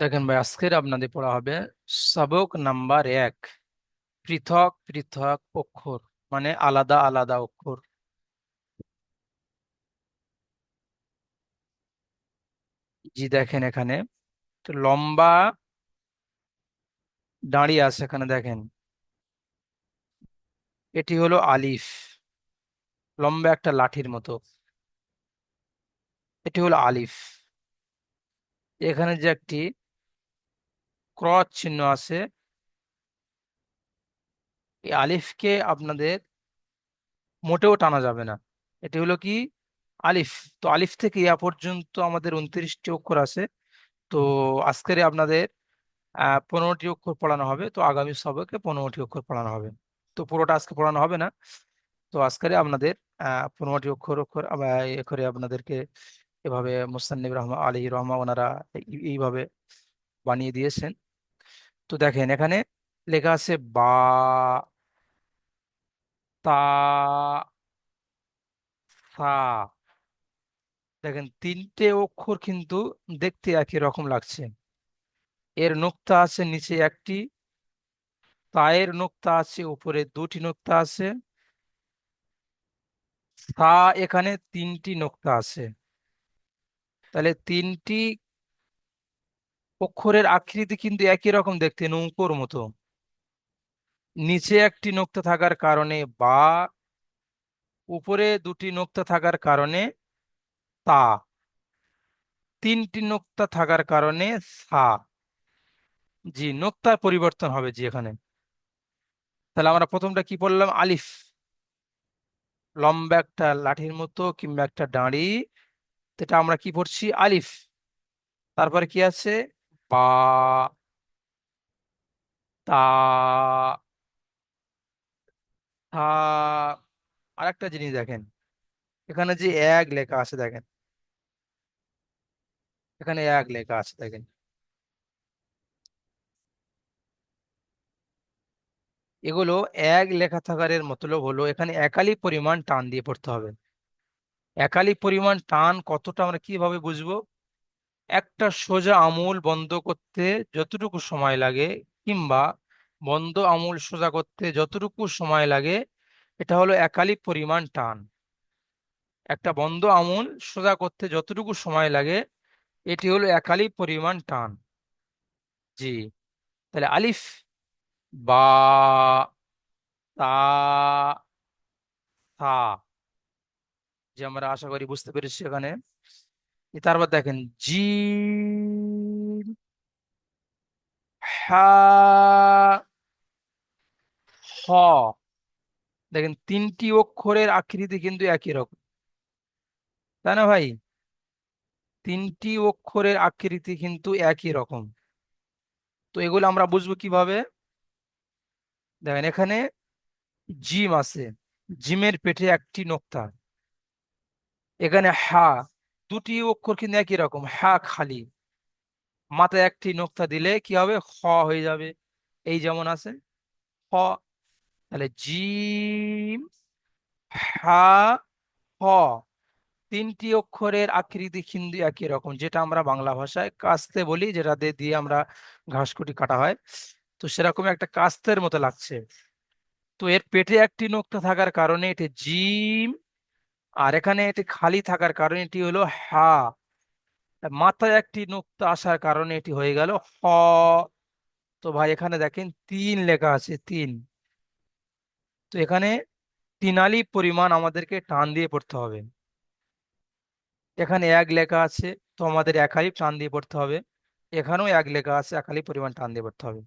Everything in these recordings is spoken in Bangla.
দেখেন ভাই, আজকের আপনাদের পড়া হবে সবক নাম্বার এক, পৃথক পৃথক অক্ষর মানে আলাদা আলাদা অক্ষর। জি, দেখেন এখানে, তো লম্বা দাঁড়িয়ে আছে এখানে, দেখেন। এটি হলো আলিফ, লম্বা একটা লাঠির মতো। এটি হলো আলিফ। এখানে যে একটি ক্রস চিহ্ন আছে। এই আলিফকে আপনাদের মোটেও টানা যাবে না। এটি হলো কি? আলিফ। তো আলিফ থেকে ইয়া পর্যন্ত আমাদের উনত্রিশটি অক্ষর আছে। তো আজকের আপনাদের পনেরোটি অক্ষর পড়ানো হবে। তো আগামী সবকে পনেরোটি অক্ষর পড়ানো হবে। তো পুরোটা আজকে পড়ানো হবে না। তো আজকের আপনাদের পনেরোটি অক্ষর অক্ষর করে আপনাদেরকে এভাবে মুস্তান্নিব রহমা, আলী রহমা ওনারা এইভাবে বানিয়ে দিয়েছেন। তো দেখেন এখানে লেখা আছে বা, তা, সা। দেখেন তিনটে অক্ষর কিন্তু দেখতে একই রকম লাগছে। এর নোক্তা আছে নিচে একটি, তায়ের নোক্তা আছে উপরে দুটি নোক্তা আছে। সা এখানে তিনটি নোক্তা আছে। তাহলে তিনটি অক্ষরের আকৃতি কিন্তু একই রকম দেখতে, নৌকোর মতো। নিচে একটি নোক্তা থাকার কারণে বা, উপরে দুটি নোক্তা থাকার কারণে তা, তিনটি নোক্তা থাকার কারণে সা। জি, নোক্তার পরিবর্তন হবে জি এখানে। তাহলে আমরা প্রথমটা কি পড়লাম? আলিফ। লম্বা একটা লাঠির মতো কিংবা একটা দাঁড়ি। এটা আমরা কি পড়ছি? আলিফ। তারপরে কি আছে? বা তা, থা, আরেকটা জিনিস দেখেন। এখানে যে এক লেখা আছে দেখেন। এখানে এক লেখা আছে দেখেন। এগুলো এক লেখা থাকার এর মতলব হলো এখানে একালি পরিমাণ টান দিয়ে পড়তে হবে। একালি পরিমাণ টান কতটা আমরা কীভাবে বুঝব? একটা সোজা আমুল বন্ধ করতে যতটুকু সময় লাগে কিংবা বন্ধ আমুল সোজা করতে যতটুকু সময় লাগে, এটা হলো একালি পরিমাণ টান। একটা বন্ধ আমুল সোজা করতে যতটুকু সময় লাগে, এটি হলো একালি পরিমাণ টান। জি, তাহলে আলিফ, বা, তা যে আমরা আশা করি বুঝতে পেরেছি এখানে। তারপর দেখেন জিম হা, হ। দেখেন, তিনটি অক্ষরের আকৃতি কিন্তু একই রকম। তাই না ভাই? তিনটি অক্ষরের আকৃতি কিন্তু একই রকম। তো এগুলো আমরা বুঝব কীভাবে? দেখেন, এখানে জিম আছে। জিমের পেটে একটি নোক্তা। এখানে হা দুটি অক্ষর কিন্তু একই রকম, হা, খালি। মাথায় একটি নোক্তা দিলে কি হবে? খ হয়ে যাবে। এই যেমন আছে, খ, তাহলে জিম, হা, হ। তিনটি অক্ষরের আকৃতি কিন্তু একই রকম, যেটা আমরা বাংলা ভাষায় কাস্তে বলি, যেটা দিয়ে দিয়ে আমরা ঘাসকুটি কাটা হয়। তো সেরকম একটা কাস্তের মতো লাগছে। তো এর পেটে একটি নোক্তা থাকার কারণে এটি জিম আর এখানে এটি খালি থাকার কারণে এটি হলো হা। মাথায় একটি নোক্তা আসার কারণে এটি হয়ে গেল হ। তো ভাই, এখানে দেখেন তিন লেখা আছে, তিন। তো এখানে তিনালি পরিমাণ আমাদেরকে টান দিয়ে পড়তে হবে। এখানে এক লেখা আছে, তো আমাদের এক আলিফ টান দিয়ে পড়তে হবে। এখানেও এক লেখা আছে, এক পরিমাণ টান দিয়ে পড়তে হবে।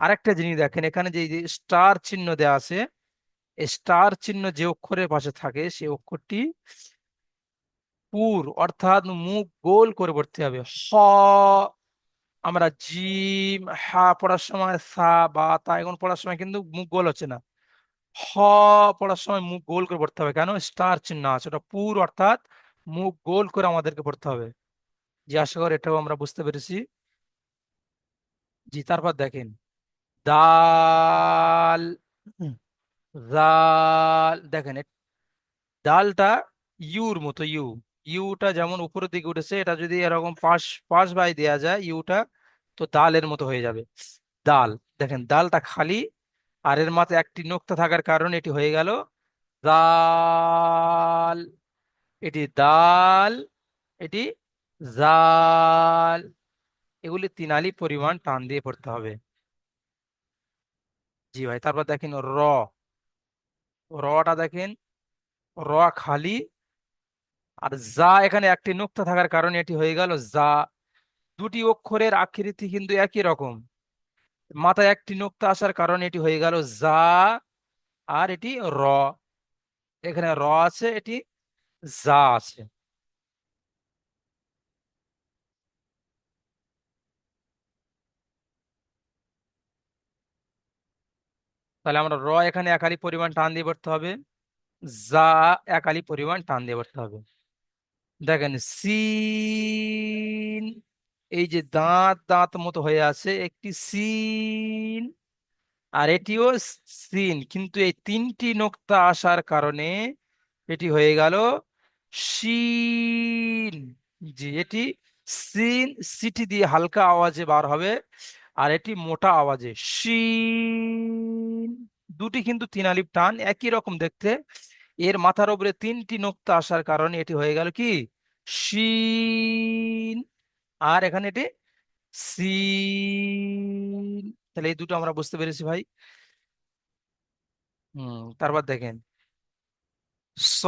আরেকটা জিনিস দেখেন, এখানে যে স্টার চিহ্ন দেওয়া আছে স্টার চিহ্ন যে অক্ষরের পাশে থাকে সেই অক্ষরটি পুর, অর্থাৎ মুখ গোল করে পড়তে হবে। হ, আমরা জিম, হা পড়ার সময় সা, বা তা এখন পড়ার সময় কিন্তু মুখ গোল হচ্ছে না। হ পড়ার সময় মুখ গোল করে পড়তে হবে। কেন? স্টার চিহ্ন আছে। ওটা পুর, অর্থাৎ মুখ গোল করে আমাদেরকে পড়তে হবে। জি, আশা করি এটাও আমরা বুঝতে পেরেছি। জি, তারপর দেখেন। দাল দাল দেখেন ডালটা ইউর মতো, ইউ, ইউটা যেমন উপরের দিকে উঠেছে, এটা যদি এরকম পাশ পাশ বাই দেওয়া যায়, ইউটা, তো দালের মতো হয়ে যাবে। দাল দেখেন দালটা খালি, আর এর মাথায় একটি নোক্তা থাকার কারণে এটি হয়ে গেল দাল এটি দাল এটি জাল। এগুলি তিন আলি পরিমাণ টান দিয়ে পড়তে হবে। জি ভাই, তারপর দেখেন র। রটা দেখেন, র খালি, আর যা এখানে একটি নুক্তা থাকার কারণে এটি হয়ে গেল যা। দুটি অক্ষরের আকৃতি কিন্তু একই রকম। মাথায় একটি নুক্তা আসার কারণে এটি হয়ে গেল যা, আর এটি র। এখানে র আছে, এটি যা আছে। তাহলে আমরা র এখানে একালি পরিমাণ টান দিয়ে পড়তে হবে। যা একালি পরিমাণ টান দিয়ে পড়তে হবে। দেখেন, সিন, এই যে দাঁত দাঁত মতো হয়ে আছে, একটি সিন, আর এটিও সিন, কিন্তু এই তিনটি নোক্তা আসার কারণে এটি হয়ে গেল শিন। জি, এটি সিন, সিটি দিয়ে হালকা আওয়াজে বার হবে, আর এটি মোটা আওয়াজে শিন। দুটি কিন্তু তিন আলিফ টান, একই রকম দেখতে। এর মাথার উপরে তিনটি নোক্তা আসার কারণে এটি হয়ে গেল কি? আর এখানে এটি তাহলে এই দুটো আমরা বুঝতে পেরেছি ভাই। হুম, তারপর দেখেন। সদ।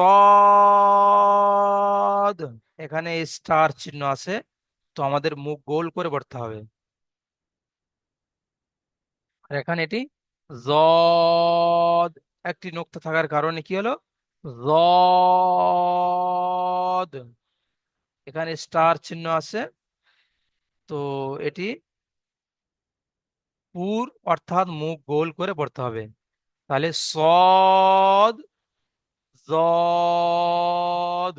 এখানে স্টার চিহ্ন আছে, তো আমাদের মুখ গোল করে পড়তে হবে। আর এখানে এটি জদ, একটি নোক্তা থাকার কারণে কি হলো? জদ। এখানে স্টার চিহ্ন আছে। তো এটি পুর অর্থাৎ মুখ গোল করে পড়তে হবে। তাহলে সদ, জদ।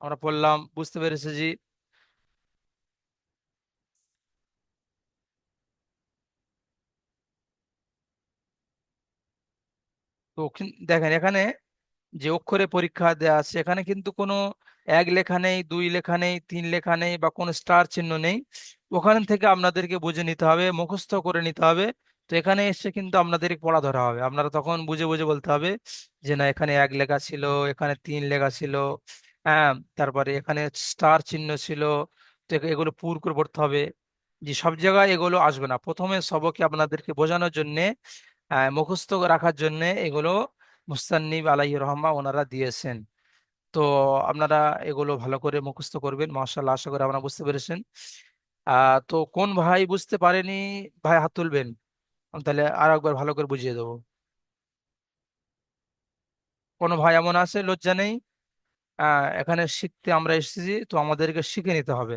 আমরা পড়লাম, বুঝতে পেরেছি জি। তো দেখেন এখানে যে অক্ষরে পরীক্ষা দেওয়া আছে, এখানে কিন্তু কোনো এক লেখা নেই, দুই লেখা নেই, তিন লেখা নেই বা কোনো স্টার চিহ্ন নেই। ওখান থেকে আপনাদেরকে বুঝে নিতে হবে, মুখস্থ করে নিতে হবে। তো এখানে এসে কিন্তু আপনাদের পড়া ধরা হবে। আপনারা তখন বুঝে বুঝে বলতে হবে যে না, এখানে এক লেখা ছিল, এখানে তিন লেখা ছিল হ্যাঁ তারপরে এখানে স্টার চিহ্ন ছিল। তো এগুলো পুর করে পড়তে হবে। যে সব জায়গায় এগুলো আসবে না। প্রথমে সবকে আপনাদেরকে বোঝানোর জন্য মুখস্থ রাখার জন্য এগুলো মুস্তান্নিব আলাইহি রহমা ওনারা দিয়েছেন। তো আপনারা এগুলো ভালো করে মুখস্থ করবেন, মাশাআল্লাহ, আশা করি আপনারা বুঝতে পেরেছেন। আহ, তো কোন ভাই বুঝতে পারেনি, ভাই হাত তুলবেন। তাহলে আর একবার ভালো করে বুঝিয়ে দেবো। কোনো ভাই এমন আছে? লজ্জা নেই। এখানে শিখতে আমরা এসেছি, তো আমাদেরকে শিখে নিতে হবে।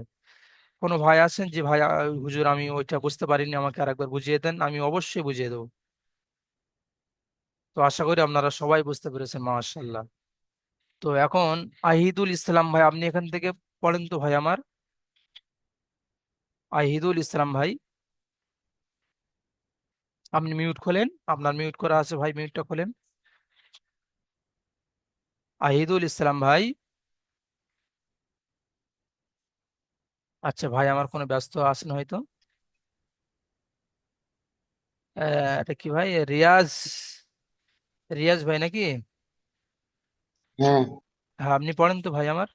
কোনো ভাই আছেন যে, ভাই হুজুর, আমি ওইটা বুঝতে পারিনি, আমাকে আরেকবার বুঝিয়ে দেন, আমি অবশ্যই বুঝিয়ে দেবো। তো আশা করি আপনারা সবাই বুঝতে পেরেছেন, মাশাআল্লাহ। তো এখন আহিদুল ইসলাম ভাই, আপনি এখান থেকে পড়েন তো ভাই আমার? আহিদুল ইসলাম ভাই। আপনি মিউট খোলেন? আপনার মিউট করা আছে ভাই মিউটটা খোলেন। আহিদুল ইসলাম ভাই। আচ্ছা ভাই, আমার কোনো ব্যস্ত আছেন হয়তো? এটা কি ভাই? রিয়াজ রিয়াজ ভাই নাকি? হ্যাঁ। হ্যাঁ আপনি পড়েন তো ভাই আমার।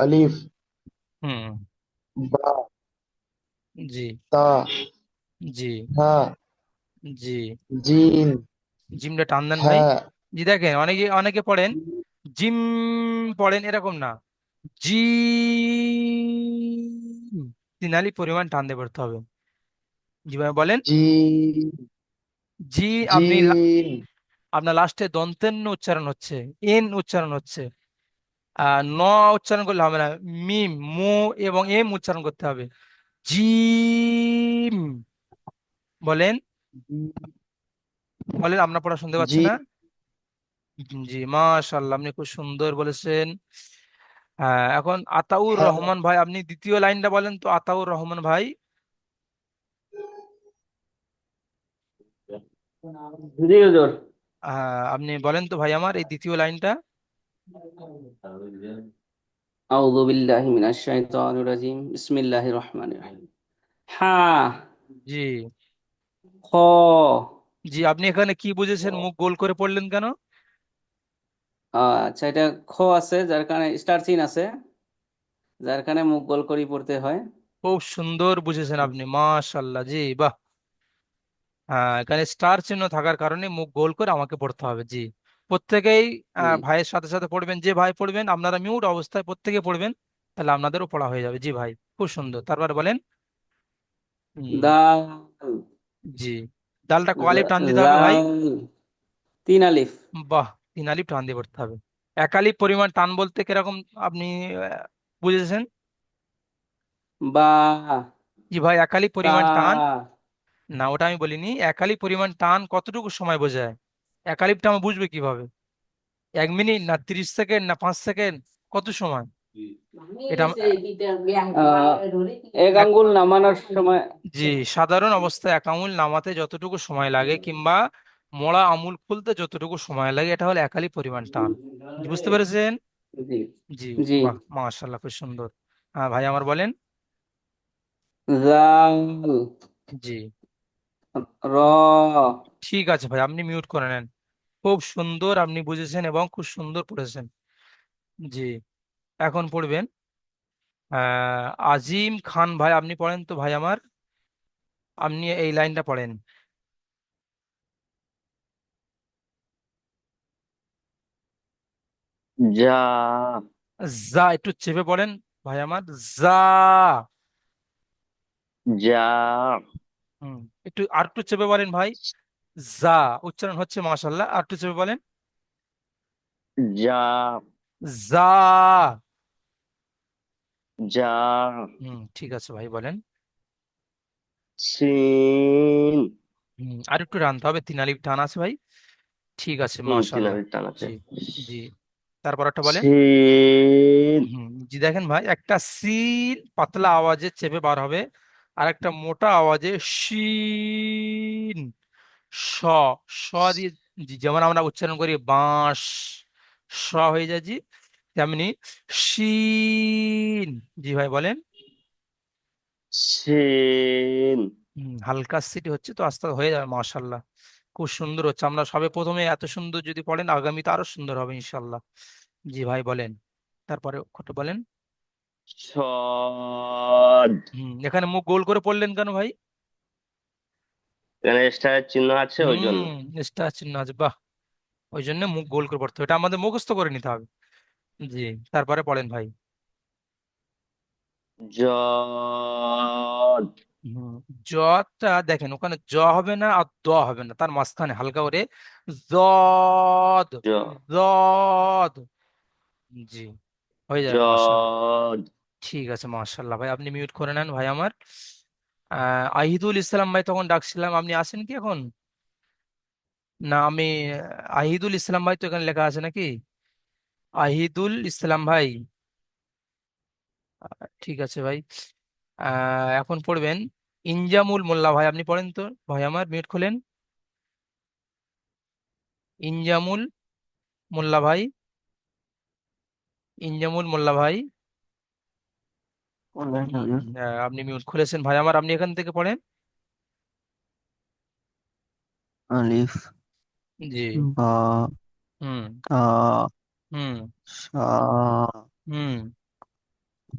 আলিফ। হুম। বা। জি। তা। জি। হা। জি। জিম জিমটা টান দেন ভাই। হ্যাঁ জি দেখেন অনেকে অনেকে পড়েন। জিম পড়েন এরকম না। জি তিনালি পরিমাণ টান দিয়ে পড়তে হবে। জি ভাই বলেন। জিম। জি আপনি আপনার লাস্টে দন্তেন্ন উচ্চারণ হচ্ছে এন উচ্চারণ হচ্ছে। আহ ন উচ্চারণ করলে হবে না মিম মু এবং এম উচ্চারণ করতে হবে। জিম। বলেন। বলেন আপনার পড়া শুনতে পাচ্ছি না? জি মাশাআল্লাহ আপনি খুব সুন্দর বলেছেন। হ্যাঁ এখন আতাউর হ্যাঁ। রহমান ভাই আপনি দ্বিতীয় লাইনটা বলেন তো আতাউর রহমান ভাই। আপনি বলেন তো ভাই আমার এই দ্বিতীয় লাইনটা। আউযু বিল্লাহি মিনাশ শাইতানির রাজিম। বিসমিল্লাহির রহমানির রহিম। হা। জি। খ। জি আপনি এখানে কি বুঝেছেন? মুখ গোল করে পড়লেন কেন? আচ্ছা এটা খ আছে যার কারণে স্টার চিহ্ন আছে। যার কারণে মুখ গোল করে পড়তে হয়। খুব সুন্দর বুঝেছেন আপনি। মাশাআল্লাহ জি বাহ। হ্যাঁ এখানে স্টার চিহ্ন থাকার কারণে মুখ গোল করে আমাকে পড়তে হবে জি। প্রত্যেকেই আহ, জি ভাইয়ের সাথে সাথে পড়বেন যে ভাই পড়বেন আপনারা মিউট অবস্থায় প্রত্যেকে পড়বেন তাহলে আপনাদেরও পড়া হয়ে যাবে জি ভাই খুব সুন্দর। তারপর বলেন? হুম। দাল জি ডালটা কোয়ালিটি জা- টান দিতে হবে ভাই। তিন আলিফ। বাহ তিন আলিফ টান দিয়ে পড়তে হবে। এক আলিফ পরিমাণ টান বলতে কীরকম আপনি আহ, বুঝেছেন? বা। জি ভাই এক আলিফ পরিমাণ টান। না ওটা আমি বলিনি। একালি পরিমাণ টান কতটুকু সময় বোঝায়? এক আলিফটা আমরা বুঝবে কীভাবে? এক মিনিট না তিরিশ সেকেন্ড না পাঁচ সেকেন্ড? কত সময়? এটা আম- এক আঙ্গুল নামানোর সময় জি সাধারণ অবস্থায় এক আঙুল নামাতে যতটুকু সময় লাগে কিংবা মোড়া আঙুল খুলতে যতটুকু সময় লাগে এটা হলো এক আলিফ পরিমাণ টান। বুঝতে পেরেছেন? জি। জি জি। বাহ মাশাআল্লাহ খুব সুন্দর। হ্যাঁ ভাই আমার বলেন। জাল জি। র। ঠিক আছে ভাই আপনি মিউট করে নেন। খুব সুন্দর আপনি বুঝেছেন এবং খুব সুন্দর পড়েছেন। জি এখন পড়বেন। আহ আজিম খান ভাই আপনি পড়েন তো ভাই আমার? আপনি এই লাইনটা পড়েন। যা। যা একটু চেপে পড়েন ভাই আমার। যা। যা। হুম। একটু আর একটু চেপে বলেন ভাই। যা উচ্চারণ হচ্ছে মাশাল্লাহ আর একটু চেপে বলেন। যা। যা। যা। হুম ঠিক আছে ভাই বলেন। সিন হুম আর একটু টানতে হবে তিন আলিফ টান আছে ভাই। ঠিক আছে মাশাল্লাহ টান আছে। জি জি। তারপর একটা বলেন। সিন হুম জি দেখেন ভাই একটা সিন পাতলা আওয়াজে চেপে বার হবে। আর একটা মোটা আওয়াজে শিন স স দিয়ে যেমন আমরা উচ্চারণ করি বাঁশ স হয়ে যায় জি তেমনি শিন জি ভাই বলেন। হুম, হালকা সিটি হচ্ছে তো আস্তে হয়ে যাবে মাশাল্লাহ খুব সুন্দর হচ্ছে আমরা সবে প্রথমে এত সুন্দর যদি পড়েন আগামীতে আরও সুন্দর হবে ইনশাল্লাহ জি ভাই বলেন তারপরে বলেন। এখানে মুখ গোল করে পড়লেন কেন ভাই? এখানে স্টারের চিহ্ন আছে ওই জন্য। স্টার চিহ্ন আছে বাহ। ওই জন্য মুখ গোল করে পড়তে হবে। এটা আমাদের মুখস্থ করে নিতে হবে। জি তারপরে পড়েন ভাই। জদ। জটা দেখেন ওখানে জ হবে না আর দ হবে না। তার মাঝখানে হালকা করে জদ জদ। জি। হয়ে যাবে মাশাআল্লাহ। ঠিক আছে মাশাআল্লাহ। ভাই আপনি মিউট করে নেন ভাই আমার। আহ, আহিদুল ইসলাম ভাই তখন ডাকছিলাম আপনি আছেন কি এখন? না আমি আহিদুল ইসলাম ভাই তো এখানে লেখা আছে নাকি? আহিদুল ইসলাম ভাই। আহ, ঠিক আছে ভাই। আহ, এখন পড়বেন। ইনজামুল মোল্লা ভাই আপনি পড়েন তো ভাই আমার মিউট খোলেন। ইনজামুল মোল্লা ভাই। ইনজামুল মোল্লা ভাই। হুম, আহ, আপনি মিউট খুলেছেন ভাই। আমার আপনি এখান থেকে পড়েন। আলিফ। জি। বা। হুম। তা। হুম। সা। হুম।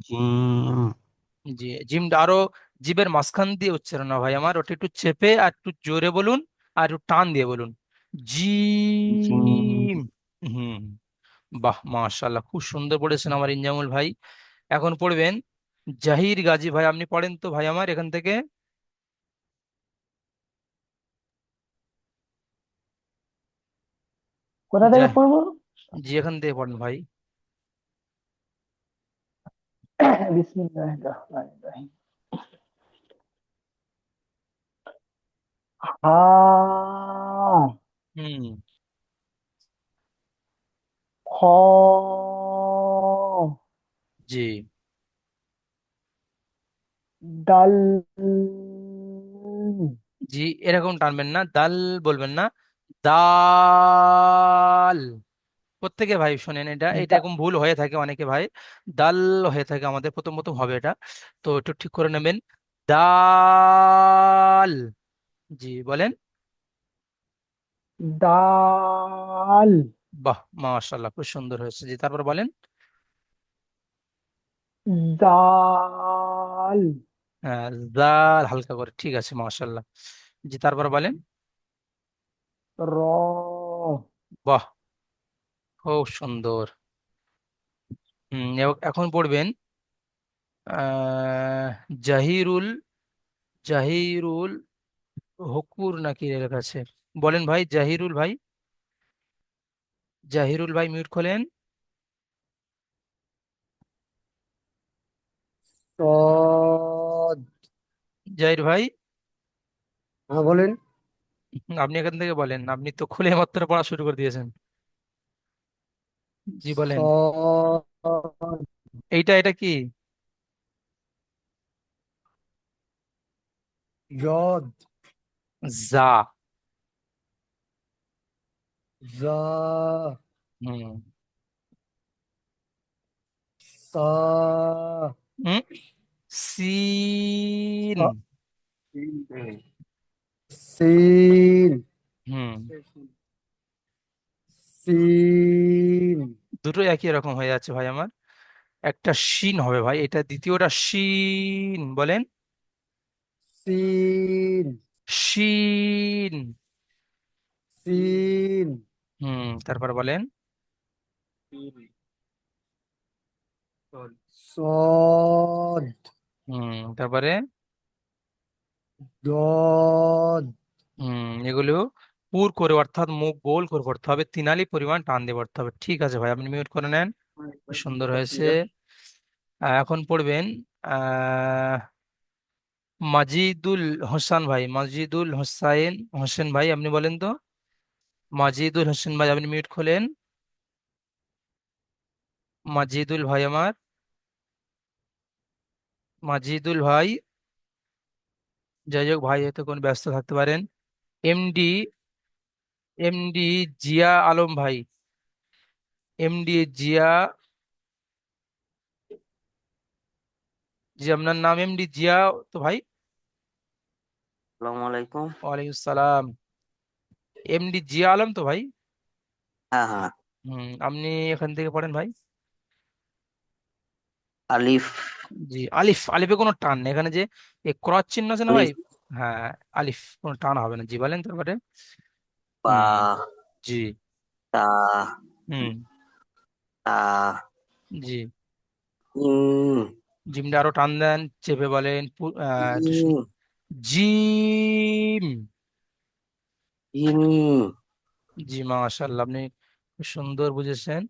জিম। জি। জিমটা আরও জিভের মাঝখান দিয়ে উচ্চারণ না ভাই আমার। ওটা একটু চেপে আর একটু জোরে বলুন আর একটু টান দিয়ে বলুন। জিম। জিম। হুম। বাহ মাশাআল্লাহ খুব সুন্দর পড়েছেন আমার ইনজামুল ভাই। এখন পড়বেন জাহির গাজী ভাই আপনি পড়েন তো ভাই আমার এখান থেকে। কোথা থেকে পড়ব? জি এখান থেকে পড়েন ভাই। বিসমিল্লাহির রহমানির রহিম হা হুম। খ জি। ডাল। জি এরকম টানবেন না। দাল বলবেন না। দাল প্রত্যেকে ভাই শোনেন এটা এটা এরকম ভুল হয়ে থাকে অনেকে ভাই। দাল হয়ে থাকে আমাদের প্রথম প্রথম হবে এটা। তো একটু ঠিক করে নেবেন। দাল জি বলেন। দাল বাহ! মাশাআল্লাহ খুব সুন্দর হয়েছে জি। তারপর বলেন? দাল। হ্যাঁ দাল হালকা করে ঠিক আছে মাশাআল্লাহ জি তারপর বলেন? র। বাহ! খুব সুন্দর। হুম এখন পড়বেন আহ জাহিরুল জাহিরুল হকুর নাকি লেখা আছে? বলেন ভাই জাহিরুল ভাই। জাহিরুল ভাই মিউট খোলেন। জাহির ভাই। হ্যাঁ বলেন। আপনি এখান থেকে বলেন আপনি তো খুলে মাত্র পড়া শুরু করে দিয়েছেন। জি বলেন। এইটা এটা কি? জদ জা জা হুম? সা। হুম সিন সিন হুম। সিন দুটো একই রকম হয়ে যাচ্ছে ভাই আমার। একটা শিন হবে ভাই এটা দ্বিতীয়টা শিন বলেন। সিন শিন। সিন হুম। তারপর বলেন। সদ। হুম তারপরে? দদ। হুম এগুলো পুর করে অর্থাৎ মুখ গোল করে পড়তে হবে। তিনালি পরিমাণ টান দিয়ে পড়তে হবে। ঠিক আছে ভাই আপনি মিউট করে নেন। খুব সুন্দর হয়েছে। এখন পড়বেন আহ মাজিদুল হোসান ভাই মাজিদুল হোসাইন হোসেন ভাই আপনি বলেন তো? মাজিদুল হোসেন ভাই আপনি মিউট খোলেন। মাজিদুল ভাই আমার। মাজিদুল ভাই যাই হোক ভাই হয়তো কোন ব্যস্ত থাকতে পারেন। এমডি এমডি জিয়া আলম ভাই। এমডি জিয়া জি আপনার নাম এমডি জিয়া তো ভাই? আসসালামু আলাইকুম। ওয়ালাইকুম সালাম। এমডি জিয়া আলম তো ভাই? হ্যাঁ হ্যাঁ। হুম আপনি এখান থেকে পড়েন ভাই। আলিফ। জি আলিফ। আলিফে কোনো টান নেই। এখানে যে ক্রস চিহ্ন আছে না ভাই? হ্যাঁ আলিফ। কোনো টান হবে না। জি বলেন তারপরে। বা। জি। তা। হুম। তা। জি। ইন জিমটা আরও টান দেন। চেপে বলেন। জিম। ইন। জি মাশাআল্লাহ আপনি সুন্দর বুঝেছেন।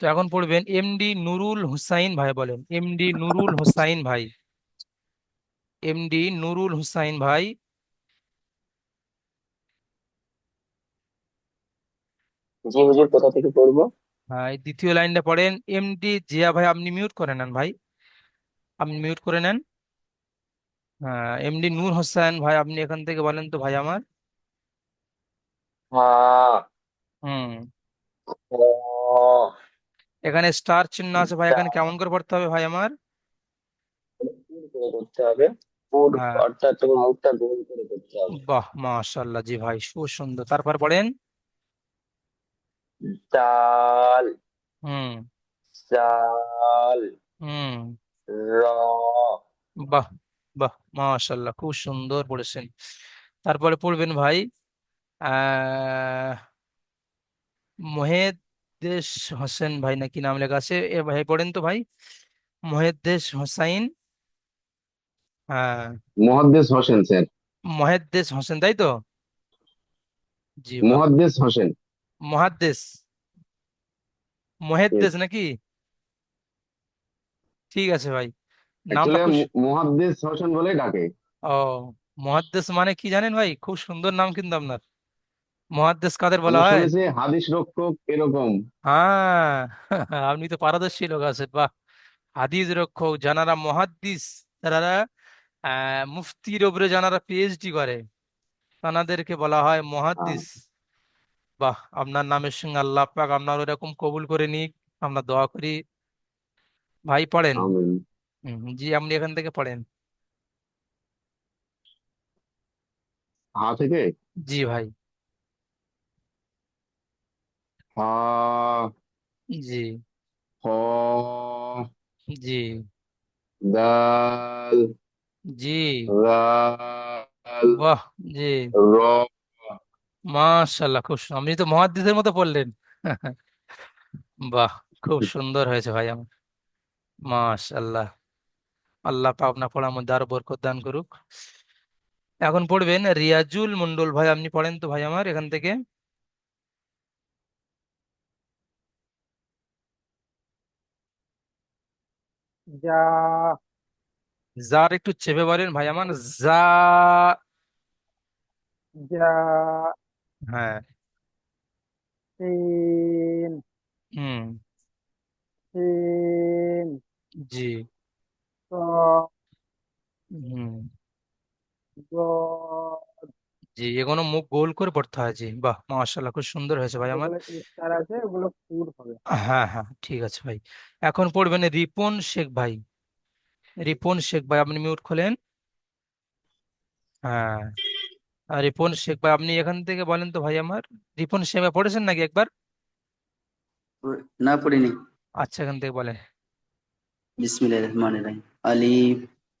তো এখন পড়বেন এমডি নুরুল হুসাইন ভাই বলেন। এমডি নুরুল হুসাইন ভাই। এমডি নুরুল হুসাইন ভাই। জি হুজুর কোথা থেকে পড়ব? হ্যাঁ দ্বিতীয় লাইনটা পড়েন। এমডি জিয়া ভাই আপনি মিউট করে নেন ভাই। আপনি মিউট করে নেন। হ্যাঁ এমডি নূর হোসেন ভাই আপনি এখান থেকে বলেন তো ভাই আমার। হা হুম। হ এখানে স্টার চিহ্ন আছে ভাই এখানে কেমন করে পড়তে হবে ভাই আমার? করে করতে হবে হ্যাঁ অর্থাৎ তোমার মুখটা গোল করে করতে হবে। বাহ মাশাআল্লাহ জি ভাই খুব সুন্দর তারপর পড়েন দাল হুম। জাল হুম। র। বাহ বাহ মাশাআল্লাহ খুব সুন্দর পড়েছেন। তারপরে পড়বেন ভাই। মহেদ্দেশ হোসেন ভাই নাকি নাম লেখা আছে? এ ভাই পড়েন তো ভাই। মহেদ্দেশ হোসাইন। হ্যাঁ মহাদ্দেশ হোসেন স্যার। মহেদ্দেশ হোসেন তাই তো? জি বাহ মহাদ্দেশ হোসেন। মহাদ্দেশ. মহেদ্দেশ নাকি? ঠিক আছে ভাই। নামটা অ্যাকচুয়ালি খুব মহাদ্দেশ হোসেন বলেই ডাকে। ও মহাদ্দেশ মানে কি জানেন ভাই? খুব সুন্দর নাম কিন্তু আপনার। মহাদ্দেশ কাদের বলা হয়? শুনেছি হাদিস রক্ষক এরকম। হ্যাঁ আপনি তো পারদর্শী লোক আছেন বাহ। হাদিস রক্ষক যারা মহাদ্দিস আহ মুফতির উপরে যারা পিএইচডি করে। তানাদেরকে বলা হয় মহাদ্দিস। বাহ আপনার নামের সঙ্গে আল্লাহ পাক আপনার ওরকম কবুল করে নিক আমরা দোয়া করি। ভাই পড়েন? জি আপনি এখান থেকে পড়েন। হা থেকে? জি ভাই। হা জি। হ জি। দাল জি। রাল বাহ জি। র। মাশাল্লাহ খুব সুন্দর। আপনি তো মুহাদ্দিসের মতো পড়লেন। বাহ খুব সুন্দর হয়েছে ভাই আমার। মাশাল্লাহ। আল্লাহ পাক আপনার পড়ার মধ্যে আরও বরকত দান করুক। এখন পড়বেন রিয়াজুল মন্ডল ভাই আপনি পড়েন তো ভাই আমার এখান থেকে? যা যার একটু চেপে বলেন ভাই আমার যা যা হ্যাঁ। সিন হুম। সিন জি। হুম। জি এগুলো মুখ গোল করে পড়তে হয় জি বাহ! মাশাল্লাহ খুব সুন্দর হয়েছে ভাই আমার। যেগুলো স্টার আছে? ওগুলো ফুড হবে। হ্যাঁ হ্যাঁ ঠিক আছে ভাই। এখন পড়বেন রিপন শেখ ভাই। রিপন শেখ ভাই আপনি মিউট খোলেন। হ্যাঁ। আর রিপন শেখ ভাই আপনি এখান থেকে বলেন তো ভাই আমার। রিপন শেখ ভাই পড়েছেন নাকি একবার? না পড়িনি। আচ্ছা এখান থেকে বলেন। বিসমিল্লাহির রহমানির রহিম। আলিফ।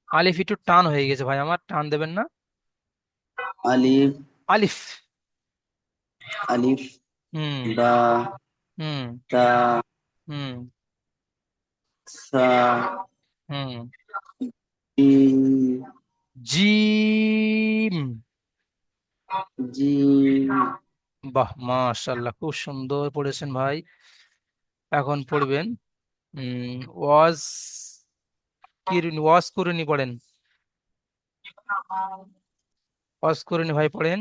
আলিফ একটু টান হয়ে গেছে ভাই আমার টান দেবেন না। আলিফ। আলিফ। আলিফ। হুম। বা হুম। তা হুম। সা। হুম। জিম। জিম বাহ মাশাল্লাহ খুব সুন্দর পড়েছেন ভাই। এখন পড়বেন। উম ওয়াজ কিরুনি ওয়াজ করুনি পড়েন। পজ করুন ভাই পড়েন।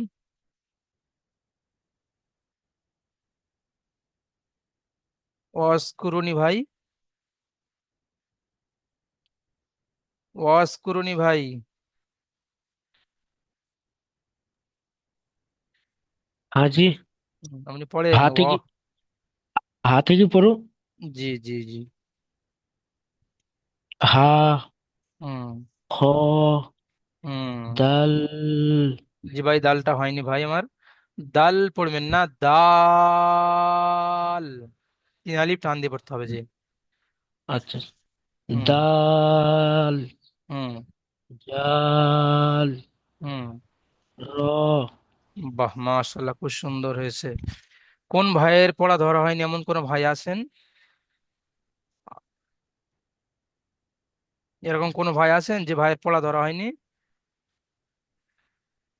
ভাই। ওয়াশ করুনি ভাই। হ্যাঁ, হাজি আপনি পড়েন হাতে কি পড়ো জি জি জি। হা হুম। খ হুম। দাল জি ভাই দালটা হয়নি ভাই আমার। দাল পড়বেন না দাল তিন আলিফ টান দিয়ে পড়তে হবে যে। আচ্ছা। হুম। দাল হুম। জাল হুম। র। বাহ মাশাআল্লাহ খুব সুন্দর হয়েছে। কোন ভাইয়ের পড়া ধরা হয়নি? এমন কোন ভাই আছেন? এরকম কোন ভাই আছেন যে ভাইয়ের পড়া ধরা হয়নি?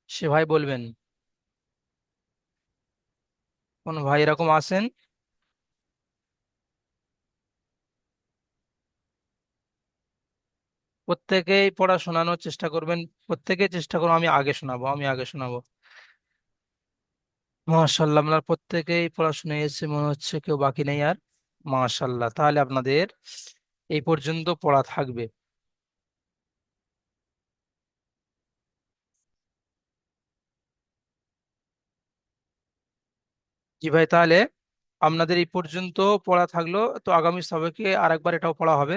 সে ভাই বলবেন। কোন ভাই এরকম আছেন? প্রত্যেকেই পড়া শোনানোর চেষ্টা করবেন, প্রত্যেকেই চেষ্টা করব আমি আগে শোনাবো, আমি আগে শোনাবো। মাশাল্লাহ আপনার প্রত্যেকেই পড়াশোনা এসে মনে হচ্ছে কেউ বাকি নেই আর? মাশাল্লাহ তাহলে আপনাদের এই পর্যন্ত পড়া থাকবে। জি ভাই তাহলে? আপনাদের এই পর্যন্ত পড়া থাকল, তো আগামী সবাইকে আরেকবার এটাও পড়া হবে।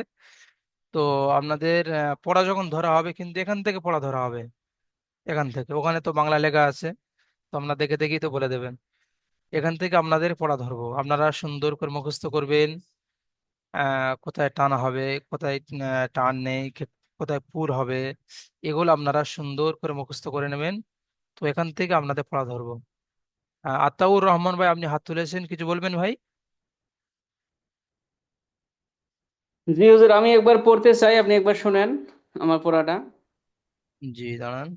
তো আপনাদের পড়া যখন ধরা হবে, কিন্তু এখান থেকে পড়া ধরা হবে। এখান থেকে, ওখানে তো বাংলা লেখা আছে, তো আপনারা দেখে দেখেই তো বলে দেবেন। এখান থেকে আপনাদের পড়া ধরবো। আপনারা সুন্দর করে মুখস্থ করবেন কোথায় টান হবে, কোথায় টান নেই কোথায় পুর হবে, এগুলো আপনারা সুন্দর করে মুখস্থ করে নেবেন। তো এখান থেকে আপনাদের পড়া ধরবো। আতাউর রহমান ভাই আপনি হাত তুলেছেন কিছু বলবেন ভাই? জি হুজুর আমি একবার পড়তে চাই আপনি একবার শুনেন আমার পড়াটা। জি দাঁড়ান।